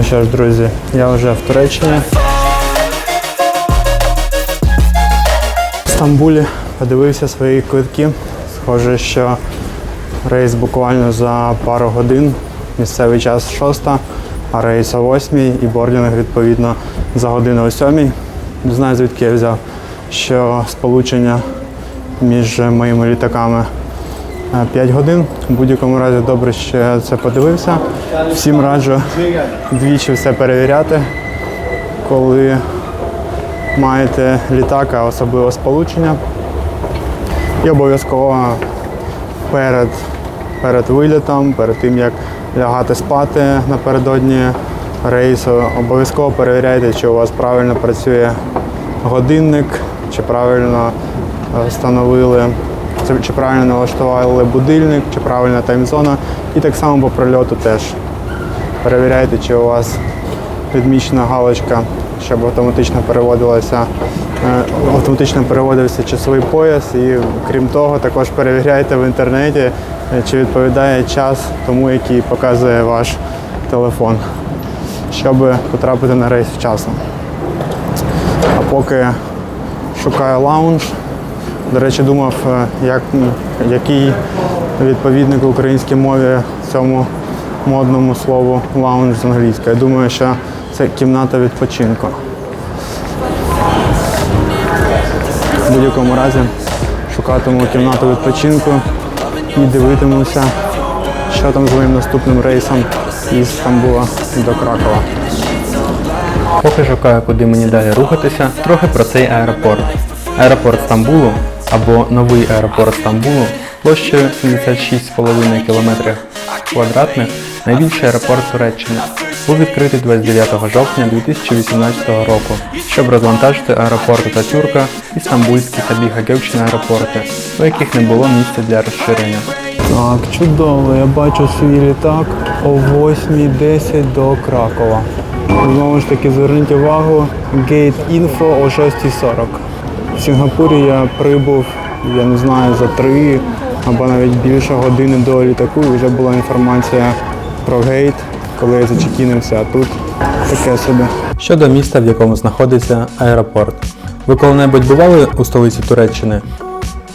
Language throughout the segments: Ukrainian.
Ну що ж, друзі, я вже в Туреччині. В Стамбулі подивився свої квитки. Схоже, що рейс буквально за пару годин. Місцевий час 6, а рейс о 8 і бордінг відповідно за годину о 7. Не знаю, звідки я взяв, що сполучення між моїми літаками 5 годин. В будь-якому разі добре, що це подивився. Всім раджу двічі все перевіряти, коли маєте літак, а особливо сполучення. І обов'язково перед, перед вилітом, перед тим як лягати спати напередодні рейсу, обов'язково перевіряйте, чи у вас правильно працює годинник, чи правильно е, встановили, чи- чи правильно налаштували будильник, чи правильна таймзона. І так само по прольоту теж перевіряйте, чи у вас відмічена галочка, щоб автоматично переводилася, е, автоматично переводився часовий пояс. І крім того, також перевіряйте в інтернеті, е, чи відповідає час тому, який показує ваш телефон, щоб потрапити на рейс вчасно. А поки шукаю лаунж. До речі, думав, е, як, який відповідник в українській мові цьому модному слову лаунж з англійської. Думаю, що це кімната відпочинку. В будь-якому разі шукатиму кімнату відпочинку і дивитимуся, що там з моїм наступним рейсом із Стамбула до Кракова. Поки шукаю, куди мені далі рухатися, трохи про цей аеропорт. Аеропорт Стамбулу або новий аеропорт Стамбулу площею 76,5 км квадратних найбільший аеропорт Туреччини. Був відкритий 29 жовтня 2018 року, щоб розвантажити аеропорт Ататюрка і стамбульські та Бігагевчні аеропорти, у яких не було місця для розширення. Так, чудово. Я бачу свій літак о 8.10 до Кракова. Знову ж таки, зверніть увагу, Gate Info о 6.40. В Сінгапурі я прибув, я не знаю, за три або навіть більше години до літаку вже була інформація про гейт, коли я зачекінився, а тут таке собі. Щодо міста, в якому знаходиться аеропорт. Ви коли-небудь бували у столиці Туреччини?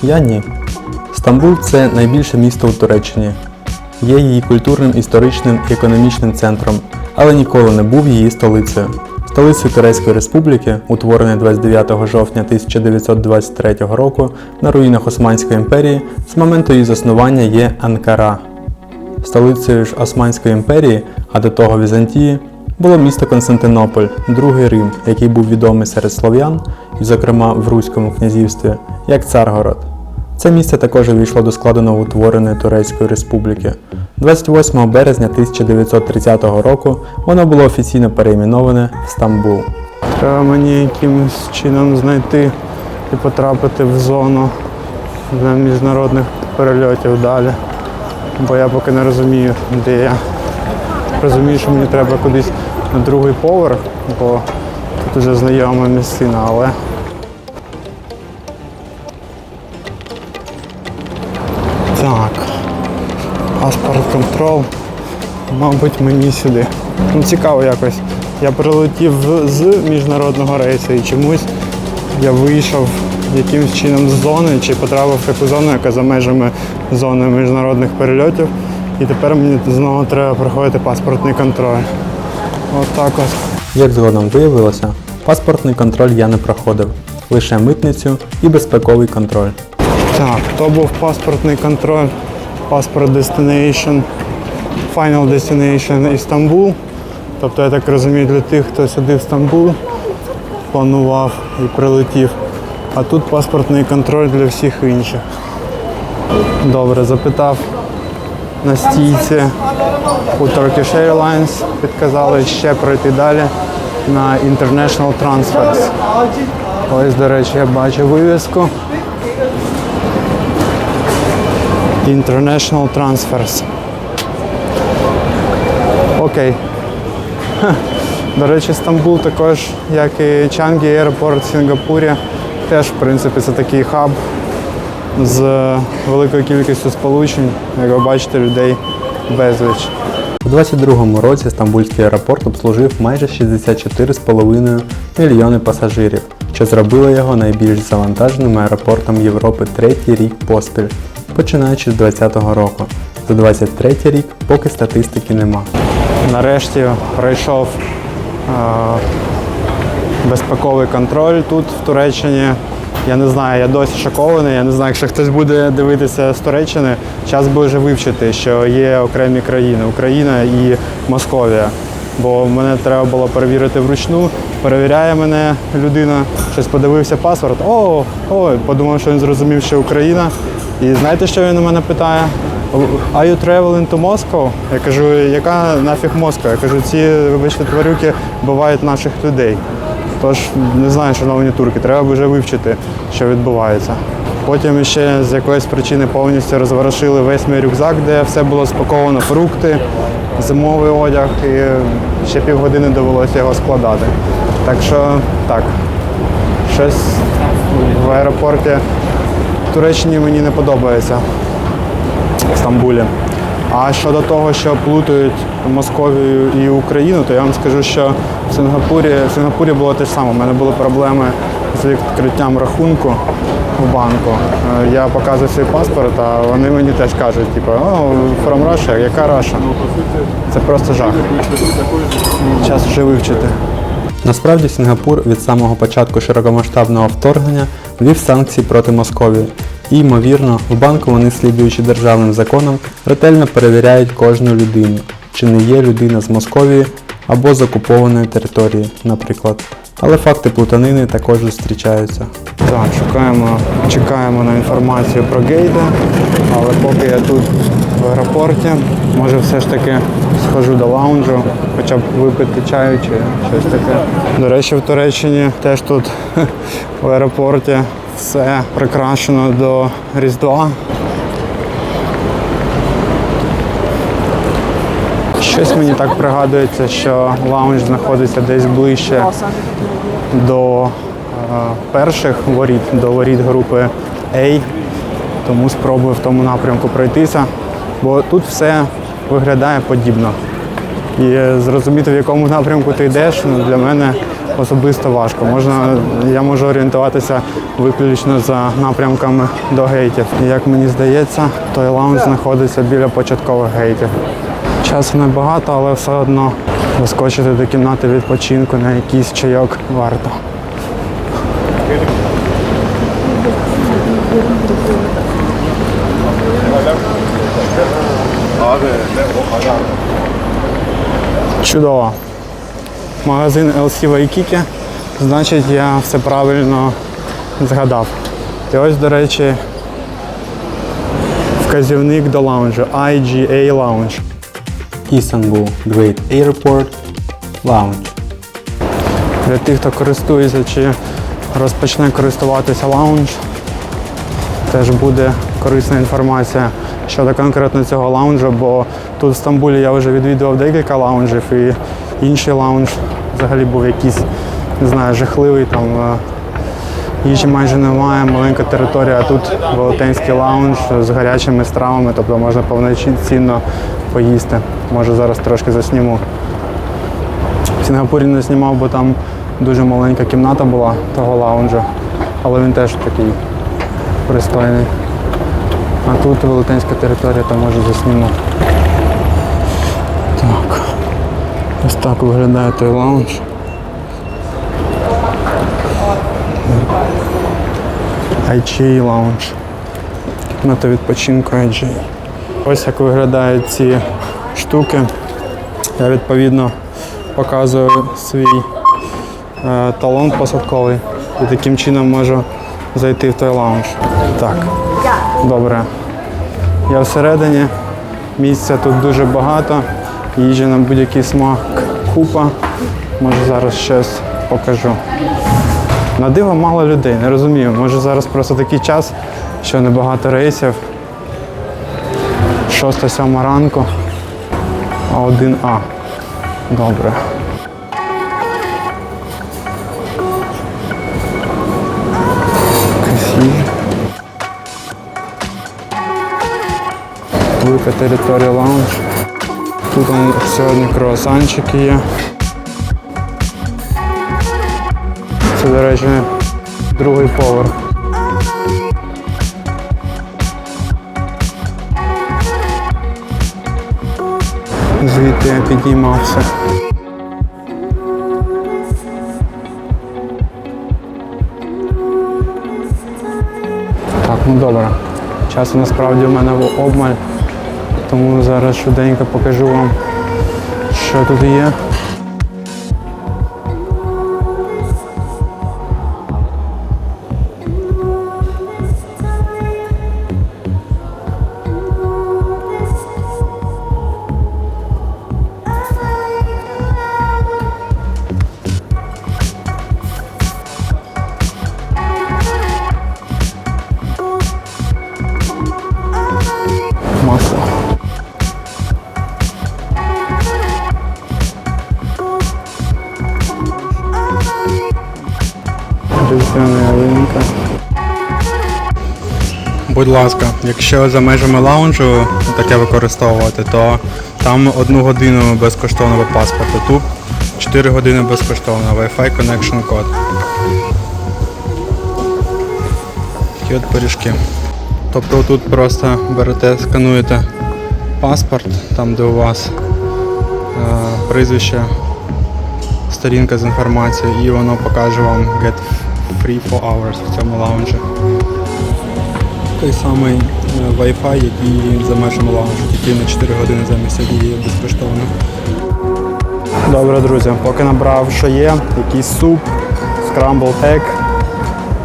Я ні. Стамбул це найбільше місто у Туреччині. Є її культурним, історичним і економічним центром, але ніколи не був її столицею. Столицею Турецької Республіки, утвореної 29 жовтня 1923 року на руїнах Османської імперії, з моменту її заснування є Анкара. Столицею ж Османської імперії, а до того Візантії, було місто Константинополь, другий Рим, який був відомий серед слов'ян, і, зокрема в Руському князівстві, як Царгород. Це місце також увійшло до складу новоутвореної Турецької республіки. 28 березня 1930 року воно було офіційно перейменоване в Стамбул. Треба мені якимось чином знайти і потрапити в зону для міжнародних перельотів далі. Бо я поки не розумію, де я. Розумію, що мені треба кудись на другий поверх, бо тут вже знайома місцина, але. Контрол. Мабуть, мені сюди. Ну, цікаво якось. Я прилетів з міжнародного рейсу і чомусь я вийшов якимось чином з зони чи потрапив в таку зону, яка за межами зони міжнародних перельотів. І тепер мені знову треба проходити паспортний контроль. От так от. Як згодом виявилося, паспортний контроль я не проходив, лише митницю і безпековий контроль. Так, то був паспортний контроль, паспорт Destination, Final Destination Істанбул. Тобто, я так розумію, для тих, хто сюди в Стамбул планував і прилетів. А тут паспортний контроль для всіх інших. Добре, запитав на стійці у Turkish Airlines, підказали ще пройти далі на International Transfers. Ось, до речі, я бачу вивіску. International Transfers. Окей. До речі, Стамбул також, як і Чангі аеропорт в Сінгапурі, теж, в принципі, це такий хаб з великою кількістю сполучень. Як ви бачите, людей безліч. У 2022 році Стамбульський аеропорт обслужив майже 64,5 мільйони пасажирів, що зробило його найбільш завантаженим аеропортом Європи третій рік поспіль, починаючи з 2020 року. За 23 рік поки статистики нема. Нарешті пройшов е, безпековий контроль тут, в Туреччині. Я не знаю, я досі шокований. Я не знаю, якщо хтось буде дивитися з Туреччини, час би вже вивчити, що є окремі країни Україна і Московія. Бо мене треба було перевірити вручну. Перевіряє мене людина, щось подивився паспорт. О, о, подумав, що він зрозумів, що Україна. І знаєте, що він у мене питає? Are you traveling to Moscow? Я кажу, яка нафіг Москва? Я кажу, ці, вибачте, тварюки бувають наших людей. Тож не знаю, шановні турки, треба вже вивчити, що відбувається. Потім ще з якоїсь причини повністю розворошили весь мій рюкзак, де все було спаковано, фрукти, зимовий одяг, і ще півгодини довелося його складати. Так що так, щось в аеропорті Туреччині мені не подобається в Стамбулі. А щодо того, що плутають Московію і Україну, то я вам скажу, що в Сингапурі, в Сингапурі було те ж саме. У мене були проблеми з відкриттям рахунку в банку. Е, Я показую свій паспорт, а вони мені теж кажуть, типу, о, from Russia, яка Раша? Це просто жах. Час вже вивчити. Насправді Сінгапур від самого початку широкомасштабного вторгнення ввів санкції проти Московії. І, ймовірно, в банку вони, слідуючи державним законам, ретельно перевіряють кожну людину, чи не є людина з Московії або з окупованої території, наприклад. Але факти плутанини також зустрічаються. Так, шукаємо, чекаємо на інформацію про гейди, але поки я тут в аеропорті, може все ж таки схожу до лаунжу, хоча б випити чаю чи щось таке. До речі, в Туреччині теж тут в аеропорті все прикрашено до Різдва. Щось мені так пригадується, що лаунж знаходиться десь ближче до е, перших воріт, до воріт групи A, тому спробую в тому напрямку пройтися, бо тут все виглядає подібно. І зрозуміти, в якому напрямку ти йдеш, ну, для мене особисто важко. Можна, я можу орієнтуватися виключно за напрямками до гейтів. І як мені здається, той лаунж знаходиться біля початкових гейтів. Часу небагато, але все одно доскочити до кімнати відпочинку на якийсь чайок варто. Чудово. Магазин LC Waikiki, значить я все правильно згадав. І ось, до речі, вказівник до лаунжу IGA Lounge. Istanbul Great Airport Lounge. Для тих, хто користується чи розпочне користуватися лаунж, теж буде корисна інформація щодо конкретно цього лаунжу, бо тут в Стамбулі я вже відвідував декілька лаунжів і інший лаунж взагалі був якийсь, не знаю, жахливий. Там е, їжі майже немає, маленька територія, а тут велетенський лаунж з гарячими стравами, тобто можна повноцінно поїсти. Може зараз трошки засніму. В Сінгапурі не знімав, бо там дуже маленька кімната була того лаунжу, але він теж такий пристойний. А тут велетенська територія, то може засніму. Ось так виглядає той лаунж. IGA лаунж. Кімната відпочинку IGA. Ось як виглядають ці штуки. Я відповідно показую свій е, талон посадковий і таким чином можу зайти в той лаунж. Так, добре. Я всередині, місця тут дуже багато, їжі на будь-який смак купа. Може зараз щось покажу. На диво мало людей, не розумію. Може зараз просто такий час, що небагато рейсів. 6-7 ранку, а 1А. Добре. Велика територія лаунж. Тут сьогодні круасанчики є. Це, до речі, другий поверх. Звідти я підіймався. Так, ну добре. Часу насправді в мене обмаль, тому зараз швиденько покажу вам, що тут є. Різдвяна ялинка. Будь ласка, якщо за межами лаунжу таке використовувати, то там одну годину безкоштовного паспорту. Тут 4 години безкоштовно, Wi-Fi connection код. Такі от пиріжки. Тобто тут просто берете, скануєте паспорт, там де у вас е, прізвище, сторінка з інформацією, і воно покаже вам get free for hours в цьому лаунжі. Той самий е, Wi-Fi, який за межами лаунжу, тільки на 4 години замість однієї безкоштовно. Добре, друзі, поки набрав, що є, якийсь суп, скрамбл тек,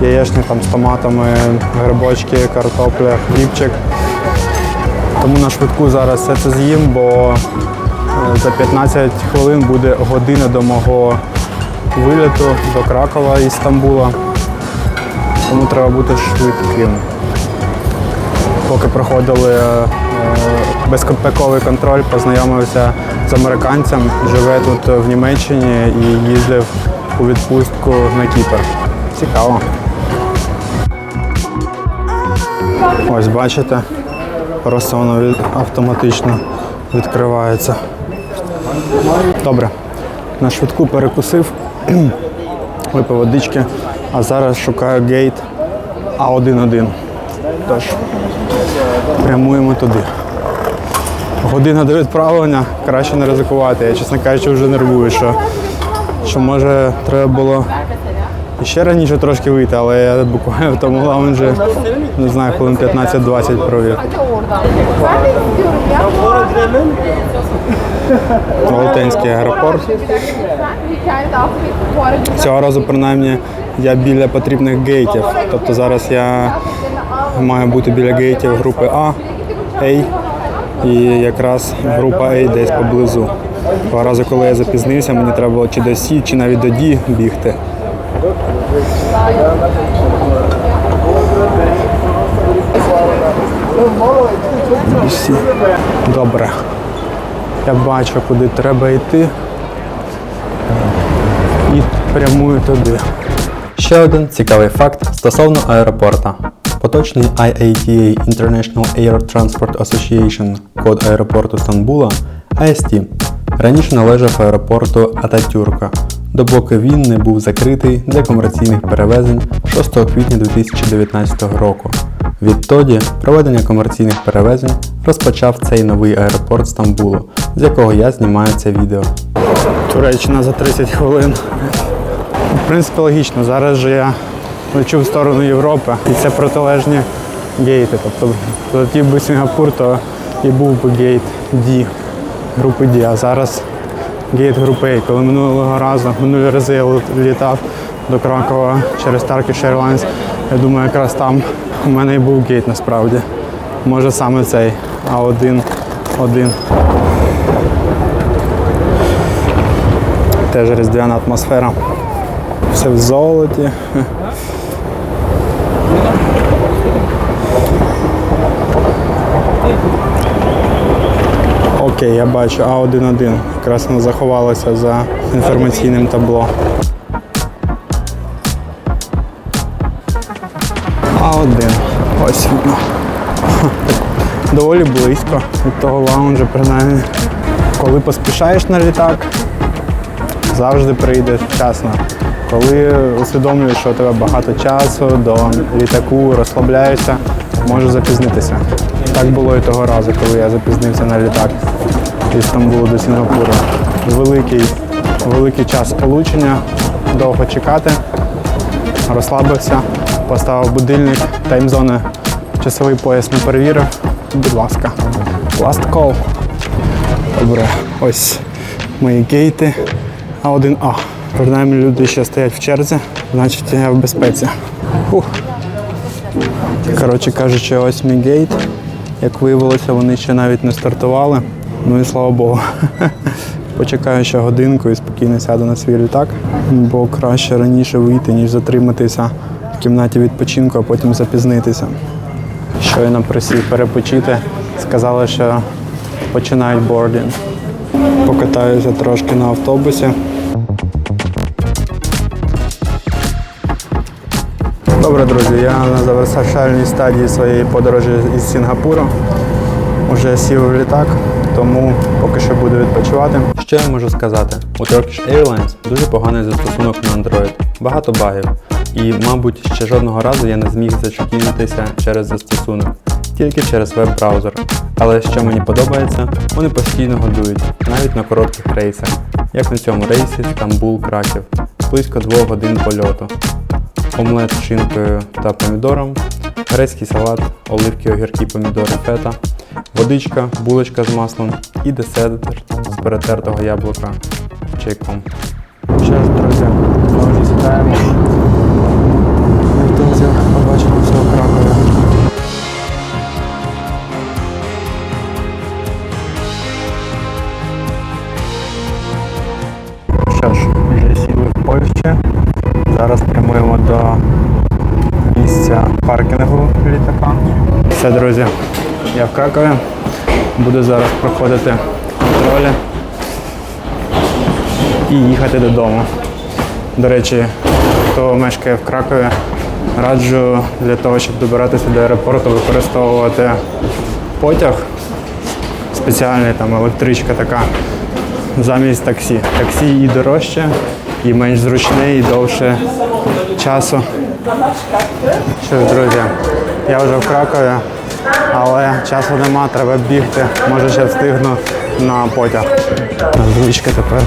яєчня там з томатами, грибочки, картопля, хлібчик. Тому на швидку зараз все це з'їм, бо е, за 15 хвилин буде година до мого виліту до Кракова із Стамбула. Тому треба бути швидким. Поки проходили е, е, безпековий контроль, познайомився з американцем, живе тут в Німеччині і їздив у відпустку на Кіпр. Цікаво. Ось бачите, просто воно автоматично відкривається. Добре, на швидку перекусив, випив водички, а зараз шукаю гейт А11. Тож, прямуємо туди. Година до відправлення, краще не ризикувати. Я, чесно кажучи, вже нервую, що, що може треба було ще раніше трошки вийти, але я буквально в тому лаунжі, не знаю, хвилин 15-20 провів. Велетенський аеропорт. Цього разу, принаймні, я біля потрібних гейтів. Тобто зараз я маю бути біля гейтів групи А, А, і якраз група А десь поблизу. Того разу, коли я запізнився, мені треба було чи до Сі, чи навіть до Ді бігти. Добре. Я бачу, куди треба йти. І прямую туди. Ще один цікавий факт стосовно аеропорта. Поточний IATA International Air Transport Association код аеропорту Стамбула AST раніше належав аеропорту Ататюрка, допоки він не був закритий для комерційних перевезень 6 квітня 2019 року. Відтоді проведення комерційних перевезень розпочав цей новий аеропорт Стамбулу, з якого я знімаю це відео. Туреччина за 30 хвилин. В принципі, логічно. Зараз же я лечу в сторону Європи і це протилежні гейти. Тобто летів би Сінгапур, то і був би гейт D, групи D, а зараз гейт групи A. Коли минулого разу, минулі рази я літав до Кракова через Turkish Airlines, я думаю, якраз там у мене і був гейт насправді. Може саме цей А1, 1. Теж різдвяна атмосфера. Все в золоті. Окей, я бачу А11. Якраз воно заховалося за інформаційним табло. А1. Ось видно. Доволі близько від того лаунжу, принаймні. Коли поспішаєш на літак, завжди прийдеш вчасно. Коли усвідомлюєш, що у тебе багато часу до літаку, розслабляєшся, можеш запізнитися. Так було і того разу, коли я запізнився на літак із Стамбулу до Сінгапуру. Великий, великий час сполучення, довго чекати, розслабився, поставив будильник, таймзони, часовий пояс не перевірив. Будь ласка, last call. Добре, ось мої гейти. А1А. Принаймні люди ще стоять в черзі, значить я в безпеці. Фух. Коротше кажучи, ось мій гейт. Як виявилося, вони ще навіть не стартували. Ну і слава Богу. Почекаю ще годинку і спокійно сяду на свій літак, бо краще раніше вийти, ніж затриматися в кімнаті відпочинку, а потім запізнитися. Щойно присів перепочити, сказали, що починають бордінг. Покатаюся трошки на автобусі. Добре, друзі, я на завершальній стадії своєї подорожі із Сінгапуру. Уже сів в літак, тому поки що буду відпочивати. Що я можу сказати? У Turkish Airlines дуже поганий застосунок на Android, багато багів. І, мабуть, ще жодного разу я не зміг зачекінитися через застосунок, тільки через веб-браузер. Але що мені подобається, вони постійно годують, навіть на коротких рейсах, як на цьому рейсі Стамбул-Краків, близько 2 годин польоту. Омлет з шинкою та помідором, грецький салат, оливки, огірки, помідори, фета, водичка, булочка з маслом і десерт з перетертого яблука чайком. Ще друзі, Друзі, я в Кракові. Буду зараз проходити контролі і їхати додому. До речі, хто мешкає в Кракові, раджу для того, щоб добиратися до аеропорту, використовувати потяг, спеціальний там електричка така замість таксі. Таксі і дорожче, і менш зручне, і довше часу. Що ж, друзі, я вже в Кракові, але часу нема, треба бігти. Може ще встигну на потяг. Звичка тепер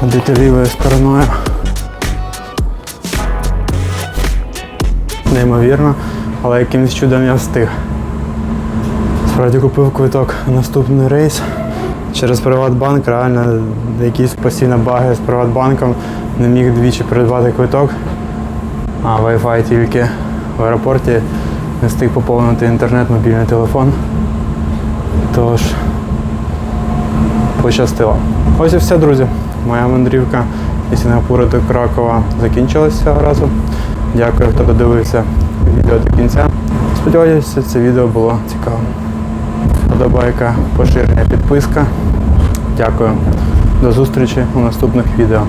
ходити лівою стороною. Неймовірно, але якимось чудом я встиг. Справді купив квиток на наступний рейс. Через Приватбанк реально якісь постійно баги з Приватбанком не міг двічі придбати квиток. А Wi-Fi тільки в аеропорті не встиг поповнити інтернет, мобільний телефон. Тож пощастило. Ось і все, друзі. Моя мандрівка із Сінгапуру до Кракова закінчилася цього разу. Дякую, хто додивився відео до кінця. Сподіваюся, це відео було цікавим. Подобайка, поширення, підписка. Дякую. До зустрічі у наступних відео.